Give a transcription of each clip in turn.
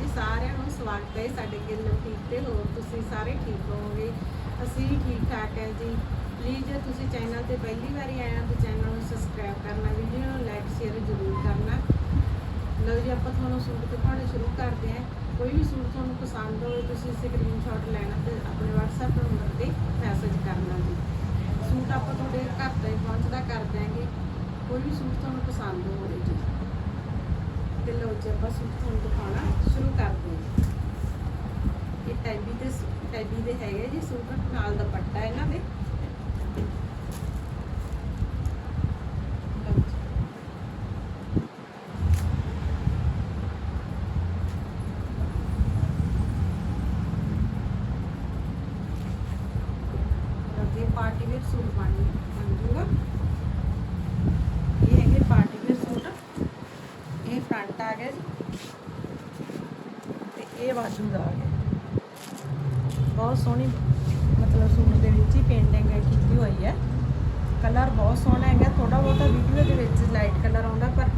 ਜੀ ਸਾਰਿਆਂ ਨੂੰ ਸਵਾਗਤ ਹੈ ਸਾਡੇ ਗਿੱਲ ਠੀਕ ਤੇ। ਹੋਰ ਤੁਸੀਂ ਸਾਰੇ ਠੀਕ ਹੋਵੋਗੇ? ਅਸੀਂ ਠੀਕ ਠਾਕ ਹੈ ਜੀ। ਪਲੀਜ਼ ਜੇ ਤੁਸੀਂ ਚੈਨਲ ਤੇ ਪਹਿਲੀ ਵਾਰੀ ਆਏ ਹੋ ਤਾਂ ਚੈਨਲ ਨੂੰ ਸਬਸਕ੍ਰਾਈਬ ਕਰਨਾ ਵੀਡੀਓ ਨੂੰ ਲਾਈਕ ਸ਼ੇਅਰ ਜ਼ਰੂਰ ਕਰਨਾ। ਲਓ ਜੀ, ਆਪਾਂ ਤੁਹਾਨੂੰ ਸੂਟ ਦਿਖਾਉਣੇ ਸ਼ੁਰੂ ਕਰਦੇ ਹਾਂ। ਕੋਈ ਵੀ ਸੂਟ ਤੁਹਾਨੂੰ ਪਸੰਦ ਹੋਵੇ, ਤੁਸੀਂ ਸਕਰੀਨਸ਼ਾਟ ਲੈਣਾ ਤੇ ਆਪਣੇ WhatsApp ਨੰਬਰ ਤੇ ਮੈਸੇਜ ਕਰਨਾ ਜੀ। ਸੂਟ ਆਪਾਂ ਤੁਹਾਡੇ ਘਰ ਤੱਕ ਪਹੁੰਚਦਾ ਕਰ ਦਿਆਂਗੇ ਕੋਈ ਵੀ ਸੂਟ ਤੁਹਾਨੂੰ ਪਸੰਦ ਹੋਵੇ ਜੀ। ਤੇ ਲਓ ਜੀ, ਆਪਾਂ ਸੂਟ ਹੁਣ ਦਿਖਾਉਣਾ, ਸ਼ੁਰੂ ਕਰਦੇ ਹਾਂ ਇਹ ਟੈਬੀ ਤੇ ਟੈਬੀ ਦੇ ਹੈਗੇ ਜੀ ਸੂਟ, ਨਾਲ ਦੁਪੱਟਾ ਇਹਨਾਂ ਦੇ ਲਓ ਜੀ। ਲਓ ਜੀ ਪਾਰਟੀ ਵੇਅਰ ਸੂਟ ਬਣ ਬਣ ਜੂਗਾ ਇਹ ਹੈਗੇ ਪਾਰਟੀ ਵੇਅਰ ਸੂਟ ਇਹ ਫਰੰਟ ਆ ਗਿਆ ਜੀ। ਤੇ ਇਹ ਬਾਜੂ ਦਾ ਆ ਗਿਆ। ਬਹੁਤ ਸੋਹਣੀ, ਮਤਲਬ ਸੂਟ ਦੇ ਵਿੱਚ ਹੀ ਪੇਂਟਿੰਗ ਕੀਤੀ ਹੋਈ ਹੈ। ਕਲਰ ਬਹੁਤ ਸੋਹਣਾ ਹੈਗਾ। ਥੋੜਾ ਬਹੁਤਾ ਵੀਡੀਓ ਦੇ ਵਿੱਚ ਲਾਈਟ ਕਲਰ ਆਉਂਦਾ, ਪਰ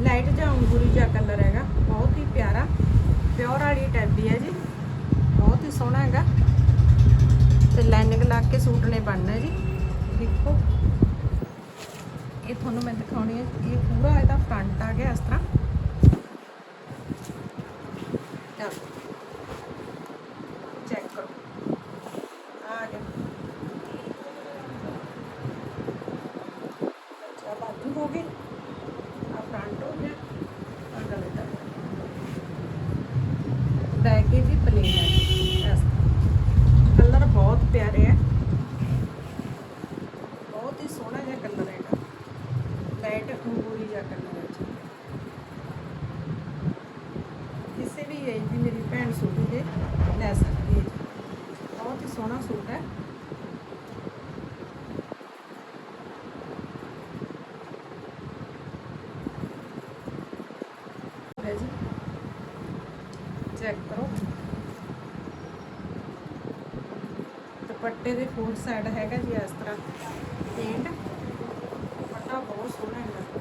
ਲਾਈਟ ਜਾਂ ਅੰਗੂਰੀ ਜਿਹਾ ਕਲਰ ਹੈਗਾ। ਬਹੁਤ ਹੀ ਪਿਆਰਾ ਪਿਓਰ ਵਾਲੀ ਟੈਬੀ ਹੈ ਜੀ। ਬਹੁਤ ਹੀ ਸੋਹਣਾ ਹੈਗਾ। ਤੇ ਲਾਈਨਿੰਗ ਲਾ ਕੇ ਸੂਟ ਨੇ ਬਣਨਾ ਜੀ। ਦੇਖੋ। ਇਹ ਤੁਹਾਨੂੰ ਮੈਂ ਦਿਖਾਉਣੀ ਹੈ। ਇਹ ਪੂਰਾ ਇਹਦਾ ਫਰੰਟ ਆ ਗਿਆ ਇਸ ਤਰ੍ਹਾਂ। ਚੈੱਕ ਕਰੋ ਆ ਗਿਆ ਅੱਛਾ ਬਾਜੂ ਹੋ ਗਈ ਆ ਫਰੰਟ ਹੋ ਗਿਆ ਆ ਗਲੇ ਦਾ ਬੈਕ ਇਹ ਵੀ ਪਲੇਨ ਹੈ ਇਸ ਕਲਰ ਬਹੁਤ ਪਿਆਰੇ ਹੈ ਬਹੁਤ ਹੀ ਸੋਹਣਾ ਜਿਹਾ ਕਲਰ ਹੈਗਾ ਲਾਈਟ ਅੰਗੂਰੀ ਜਿਹਾ ਕਲਰ ਹੈ ਜੀ ਕਿਸੇ ਵੀ ਏਜ ਦੀ ਮੇਰੀ ਭੈਣ ਸੂਟ ਇਹ ਲੈ ਸਕਦੀ ਹੈ ਜੀ। ਬਹੁਤ ਹੀ ਸੋਹਣਾ ਸੂਟ ਹੈ। ਚੈੱਕ ਕਰੋ। ਦੁਪੱਟੇ ਦੇ ਫੋਰ ਸਾਈਡ ਹੈਗਾ ਜੀ ਇਸ ਤਰ੍ਹਾਂ। ਪੇਂਟ ਦੁਪੱਟਾ ਬਹੁਤ ਸੋਹਣਾ ਹੈਗਾ।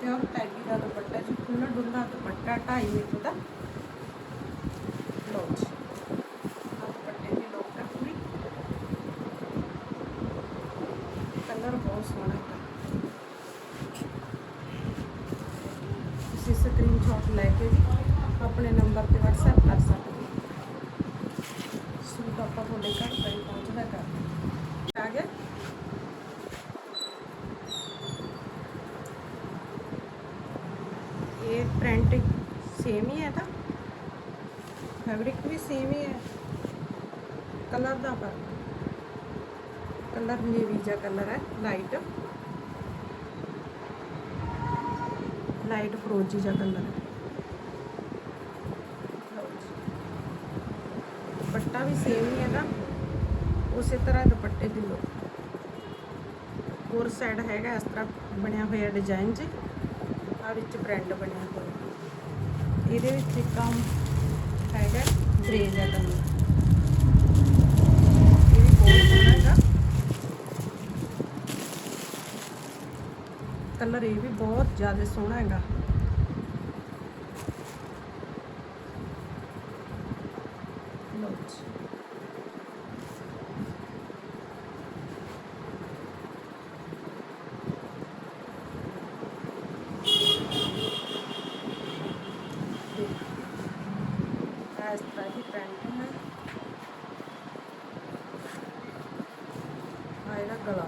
ਤੇ ਉਹ ਟੈਗੀ ਦਾ ਦੁਪੱਟਾ ਜੀ। ਖੁੱਲਾ ਡੁੱਲਾ ਦੁਪੱਟਾ 2.5 ਮੀਟਰ ਦਾ ਲਓ ਜੀ ਆਹ ਦੁਪੱਟੇ ਦੀ ਲੋਕ ਹੈ ਪੂਰੀ ਕਲਰ ਬਹੁਤ ਸੋਹਣਾ ਹੈ ਤੁਸੀਂ ਸਕਰੀਨਸ਼ਾਟ ਲੈ ਕੇ ਜੀ ਆਪਣੇ ਨੰਬਰ ਤੇ WhatsApp ਕਰ ਸਕਦੇ ਹੋ ਸੂਟ ਆਪਾਂ ਤੁਹਾਡੇ ਘਰ ਤੱਕ ਪਹੁੰਚਦਾ ਕਰ ਆ ਗਿਆ ਇਹ ਪ੍ਰਿੰਟ ਸੇਮ ਹੀ ਹੈ ਤਾਂ ਫੈਬਰਿਕ ਵੀ ਸੇਮ ਹੀ ਹੈ ਕਲਰ ਦਾ ਫ਼ਰਕ ਕਲਰ ਨੇਵੀ ਜਿਹਾ ਕਲਰ ਹੈ ਲਾਈਟ ਲਾਈਟ ਫਰੋਜੀ ਜਿਹਾ ਕਲਰ ਹੈ। ਲਓ ਜੀ। ਦੁਪੱਟਾ ਵੀ ਸੇਮ ਹੀ ਹੈਗਾ ਉਸੇ ਤਰ੍ਹਾਂ ਦੁਪੱਟੇ ਦੀ ਲੋ ਹੋਰ ਸਾਈਡ ਹੈਗਾ ਇਸ ਤਰ੍ਹਾਂ ਬਣਿਆ ਹੋਇਆ ਡਿਜ਼ਾਈਨ 'ਚ ਆ ਵਿੱਚ ਪ੍ਰਿੰਟ ਬਣਿਆ ਹੋਇਆ। ਇਹਦੇ ਵਿੱਚ ਇੱਕ ਕੰਮ ਹੈਗਾ ਗ੍ਰੇ ਜਿਹਾ ਕਲਰ ਇਹ ਵੀ ਬਹੁਤ ਸੋਹਣਾ ਹੈਗਾ ਕਲਰ ਇਹ ਵੀ ਬਹੁਤ ਜ਼ਿਆਦਾ ਸੋਹਣਾ ਹੈਗਾ ਲਓ ਜੀ ਇਸ ਤਰ੍ਹਾਂ ਦੀ ਪੈਂਟਿੰਗ ਹੈ ਆ ਇਹਦਾ ਗਲਾ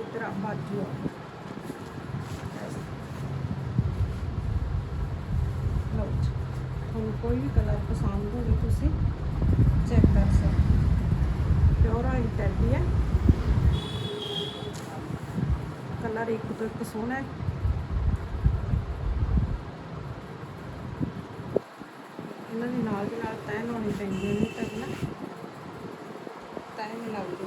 ਇਧਰ ਆ ਬਾਜੂ ਆ ਇਸ ਲਓ ਜੀ ਤੁਹਾਨੂੰ ਕੋਈ ਵੀ ਕਲਰ ਪਸੰਦ ਹੋਵੇ ਤੁਸੀਂ ਚੈੱਕ ਕਰ ਸਕਦੇ ਹੋ ਪਿਓਰ ਆਈ ਟੈਬੀ ਹੈ ਕਲਰ ਇੱਕ ਤੋਂ ਇੱਕ ਸੋਹਣਾ ਹੈ। ਇਹਨਾਂ ਦੇ ਨਾਲ ਦੇ ਨਾਲ ਤੈਅ ਲਾਉਣੀ ਪੈਂਦੀ ਹੈ ਤਾਂ ਨਾ। ਤੈਅ ਨਹੀਂ ਲੱਗਦੀ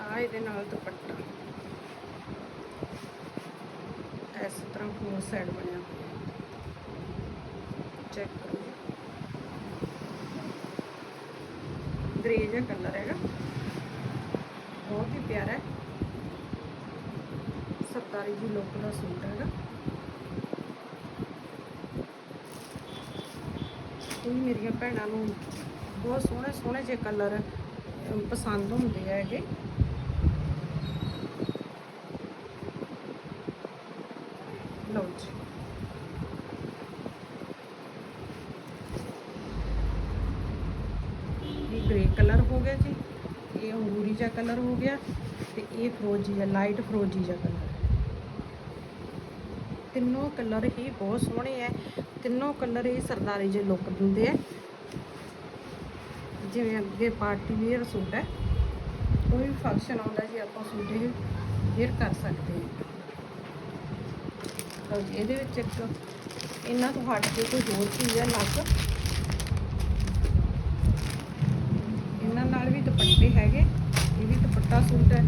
ਆ ਇਹਦੇ ਨਾਲ ਦੁਪੱਟਾ। ਇਸ ਤਰ੍ਹਾਂ ਫੋਰ ਸਾਈਡ ਬਣਿਆ ਚੈੱਕ ਕਰੋ। ਗ੍ਰੇ ਜਿਹਾ ਕਲਰ ਹੈਗਾ। ਬਹੁਤ ਹੀ ਪਿਆਰਾ ਹੈ। ਸਰਦਾਰੀ ਦੀ ਲੋਕ ਦਾ ਸੂਟ ਹੈਗਾ। ਇਹ ਮੇਰੀਆਂ ਭੈਣਾਂ ਨੂੰ ਬਹੁਤ ਸੋਹਣੇ ਸੋਹਣੇ ਜਿਹੇ ਕਲਰ ਪਸੰਦ ਹੁੰਦੇ ਆ ਹੈਗੇ ਲਓ ਜੀ। ਇਹ ਗ੍ਰੇ ਕਲਰ ਹੋ ਗਿਆ ਜੀ। ਇਹ ਅੰਗੂਰੀ ਜਿਹਾ ਕਲਰ ਹੋ ਗਿਆ ਤੇ ਇਹ ਫਰੋਜੀ ਜਿਹਾ ਲਾਈਟ ਫਰੋਜੀ ਜਿਹਾ ਕਲਰ ਤਿੰਨੋਂ ਕਲਰ ਹੀ ਬਹੁਤ ਸੋਹਣੇ ਐ। ਤਿੰਨੋਂ ਕਲਰ ਹੀ ਸਰਦਾਰੀ ਜਿਹੇ ਲੁੱਕ ਦਿੰਦੇ ਆ ਜਿਵੇਂ ਅੱਗੇ ਪਾਰਟੀ ਵੇਅਰ ਸੂਟ ਹੈ ਕੋਈ ਵੀ ਫੰਕਸ਼ਨ ਆਉਂਦਾ ਜੀ, ਆਪਾਂ ਸੂਟ ਇਹ ਵੇਅਰ ਕਰ ਸਕਦੇ ਹਾਂ ਲਓ ਜੀ, ਇਹਦੇ ਵਿੱਚ ਇੱਕ ਇਹਨਾਂ ਤੋਂ ਹਟ ਕੇ ਕੋਈ ਹੋਰ ਚੀਜ਼ ਹੈ ਲੱਗ ਇਹਨਾਂ ਨਾਲ ਵੀ ਦੁਪੱਟੇ ਹੈਗੇ, ਇਹ ਵੀ ਦੁਪੱਟਾ ਸੂਟ ਹੈ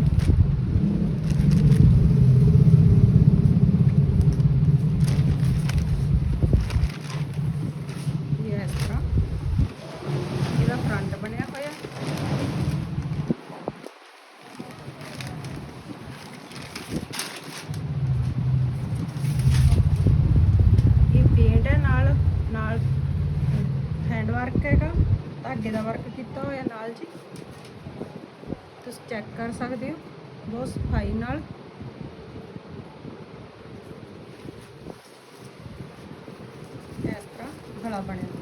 ਇਹ ਇਸ ਤਰ੍ਹਾਂ ਇਹਦਾ ਫਰੰਟ ਬਣਿਆ ਹੋਇਆ ਇਹ ਪੇਂਟ ਹੈ ਨਾਲ ਨਾਲ ਹੈਂਡ ਵਰਕ ਹੈਗਾ ਧਾਗੇ ਦਾ ਵਰਕ ਕੀਤਾ ਹੋਇਆ ਨਾਲ ਜੀ ਤੁਸੀਂ ਚੈੱਕ ਕਰ ਸਕਦੇ ਹੋ। ਬਹੁਤ ਸਫ਼ਾਈ ਨਾਲ। ਇਸ ਤਰ੍ਹਾਂ ਗਲਾ ਬਣਿਆ। ਹੋਇਆ।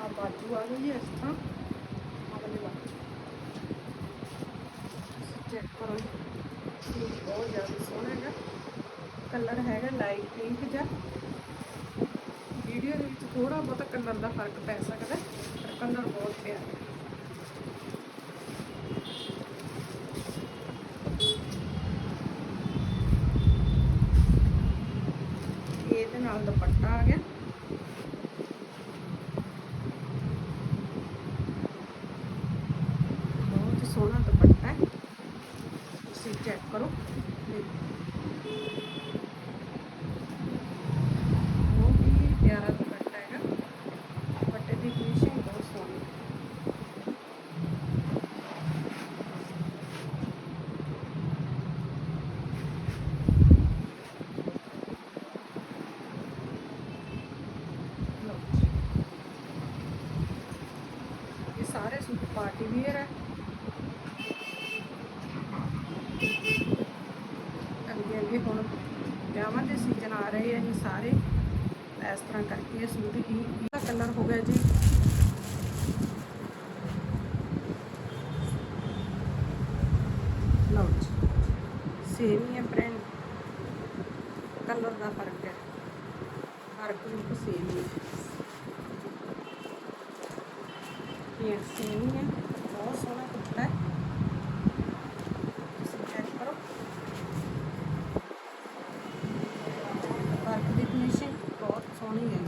ਆ ਬਾਜੂ ਆ ਗਈ ਹੈ ਇਸ ਤਰ੍ਹਾਂ। ਆ ਵਾਲੀ। ਬਾਜੂ ਚੈੱਕ ਕਰੋ ਜੀ। ਇਹ ਬਹੁਤ ਜ਼ਿਆਦਾ ਸੋਹਣਾ ਹੈਗਾ। ਕਲਰ ਹੈਗਾ ਲਾਈਟ ਪਿੰਕ ਜਿਹਾ। ਵੀਡੀਓ ਦੇ ਵਿੱਚ ਥੋੜਾ ਬਹੁਤਾ ਕਲਰ ਦਾ ਫ਼ਰਕ ਪੈ ਸਕਦਾ, ਪਰ ਕਲਰ ਬਹੁਤ ਪਿਆਰਾ ਹੈ ਇਹਦੇ ਨਾਲ ਦੁਪੱਟਾ ਆ ਗਿਆ ਬਹੁਤ ਹੀ ਸੋਹਣਾ ਦੁਪੱਟਾ ਹੈ ਤੁਸੀਂ ਚੈੱਕ ਕਰੋ ਦੇਖੋ। ਬਹੁਤ ਹੀ ਪਿਆਰਾ ਦੁਪੱਟਾ ਹੈਗਾ ਦੁਪੱਟੇ ਦੀ ਫਿਨਿਸ਼ਿੰਗ ਬਹੁਤ ਸੋਹਣੀ ਹੈ ਲਓ ਜੀ। ਇਹ ਸਾਰੇ ਸੂਟ ਪਾਰਟੀ ਵੀਅਰ ਹੈ। ਅੱਗੇ ਅੱਗੇ ਹੁਣ ਵਿਆਹਾਂ ਦੇ ਸੀਜ਼ਨ ਆ ਰਹੇ ਆ ਜੀ ਸਾਰੇ। ਇਸ ਤਰ੍ਹਾਂ ਕਰਕੇ ਇਹ ਸੂਟ ਹੀ ਇਹਦਾ ਕਲਰ ਹੋ ਗਿਆ ਜੀ। ਲਓ ਜੀ ਸੇਮ ਹੀ ਹੈ ਪ੍ਰਿੰਟ ਕਲਰ ਦਾ ਫ਼ਰਕ ਹੈ। ਫ਼ਰਕ ਬਿਲਕੁਲ ਸੇਮ ਹੀ ਹੈ ਇਹ ਸੇਮ ਹੀ ਹੈ ਬਹੁਤ ਸੋਹਣਾ ਕੁੜਤਾ ਹੈ ਤੁਸੀਂ ਚੈੱਕ ਕਰੋ ਵਰਕ ਦੀ ਫਿਨਿਸ਼ਿੰਗ ਬਹੁਤ ਸੋਹਣੀ ਹੈ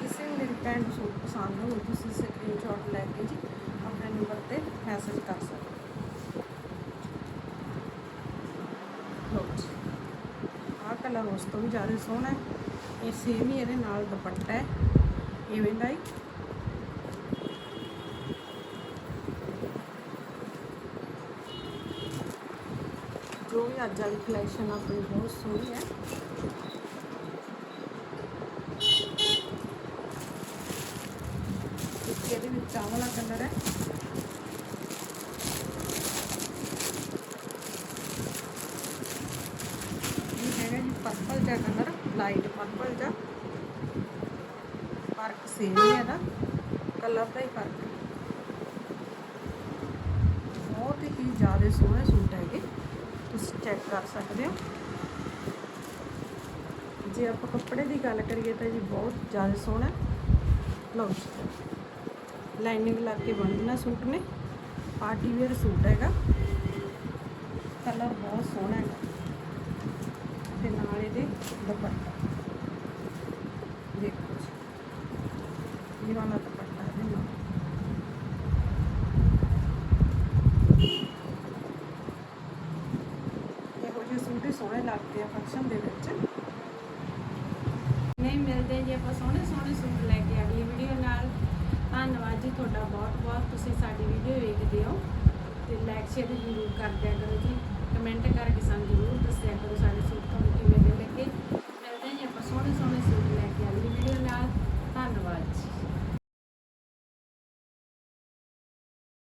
ਕਿਸੇ ਨੂੰ ਮੇਰੀ ਪੈਂਟ ਸੂਟ ਪਸੰਦ ਹੋਵੇ ਤੁਸੀਂ ਸਕਰੀਨਸ਼ਾਟ ਲੈ ਕੇ ਜੀ ਆਪਣੇ ਨੰਬਰ ਤੇ ਮੈਸੇਜ ਕਰ ਸਕਦੇ ਹੋ ਜੀ ਆਹ ਕਲਰ ਉਸ ਤੋਂ ਵੀ ਜ਼ਿਆਦਾ ਸੋਹਣਾ ਹੈ ਇਹ ਸੇਮ ਹੀ ਇਹਦੇ ਨਾਲ ਦੁਪੱਟਾ ਹੈ ਇਵੇਂ ਦਾ ਜੋ ਵੀ ਅੱਜ ਵਾਲੀ ਕਲੈਕਸ਼ਨ ਆਪਣੀ ਬਹੁਤ ਸੋਹਣੀ ਹੈ? ਇੱਕ ਇਹਦੇ ਵਿੱਚ ਆਹ ਕਲਰ ਹੈ। ਇਹ ਹੈਗਾ ਜੀ ਪਰਪਲ ਜਿਹਾ ਕਲਰ ਲਾਈਟ ਪਰਪਲ ਜਿਹਾ। ਸੇਮ ਹੀ ਹੈ ਨਾ, ਕਲਰ ਦਾ ਹੀ ਫ਼ਰਕ ਹੈ। ਬਹੁਤ ਹੀ ਜ਼ਿਆਦਾ ਸੋਹਣੇ ਸੂਟ ਹੈਗੇ, ਤੁਸੀਂ ਚੈੱਕ ਕਰ ਸਕਦੇ ਹੋ। ਜੇ ਆਪਾਂ ਕੱਪੜੇ ਦੀ ਗੱਲ ਕਰੀਏ ਤਾਂ ਜੀ ਬਹੁਤ ਜ਼ਿਆਦਾ ਸੋਹਣਾ ਬਲਾਊਜ਼ ਲਾਈਨਿੰਗ ਲਾ ਕੇ ਬਣਨਾ ਸੂਟ ਨੇ, ਪਾਰਟੀ ਵੇਅਰ ਸੂਟ ਹੈਗਾ। ਕਲਰ ਬਹੁਤ ਸੋਹਣਾ ਹੈਗਾ। ਤੇ ਨਾਲ ਇਹਦੇ ਦੁਪੱਟਾ। ਦੇਖੋ जीवाना तो पड़ता है ना ਇਹੋ ਜਿਹੇ ਸੂਟ ਹੀ ਸੋਹਣੇ ਲੱਗਦੇ ਆ ਫੰਕਸ਼ਨ ਦੇ ਵਿੱਚ। ਨਹੀਂ, ਮਿਲਦੇ ਜੇ ਆਪਾਂ ਸੋਹਣੇ ਸੋਹਣੇ ਸੂਟ ਲੈ ਕੇ ਅਗਲੀ ਵੀਡੀਓ ਨਾਲ। ਧੰਨਵਾਦ ਜੀ ਤੁਹਾਡਾ ਬਹੁਤ ਬਹੁਤ, ਤੁਸੀਂ ਸਾਡੀ ਵੀਡੀਓ ਵੇਖਦੇ ਹੋ। ਤੇ ਲਾਈਕ ਸ਼ੇਅਰ ਜ਼ਰੂਰ ਕਰ ਦਿਆ ਕਰੋ ਜੀ। ਕਮੈਂਟ ਕਰਕੇ ਸਾਨੂੰ ਜ਼ਰੂਰ ਦੱਸਿਆ ਕਰੋ ਸਾਡੇ ਸੂਟ ਤੁਹਾਨੂੰ ਕਿਵੇਂ ਦੇ ਲੱਗੇ। ਮਿਲਦੇ ਹਾਂ ਜੀ ਆਪਾਂ ਸੋਹਣੇ ਸੋਹਣੇ ਸੂਟ ਲੈ ਕੇ ਅਗਲੀ ਵੀਡੀਓ ਨਾਲ। ਧੰਨਵਾਦ ਜੀ।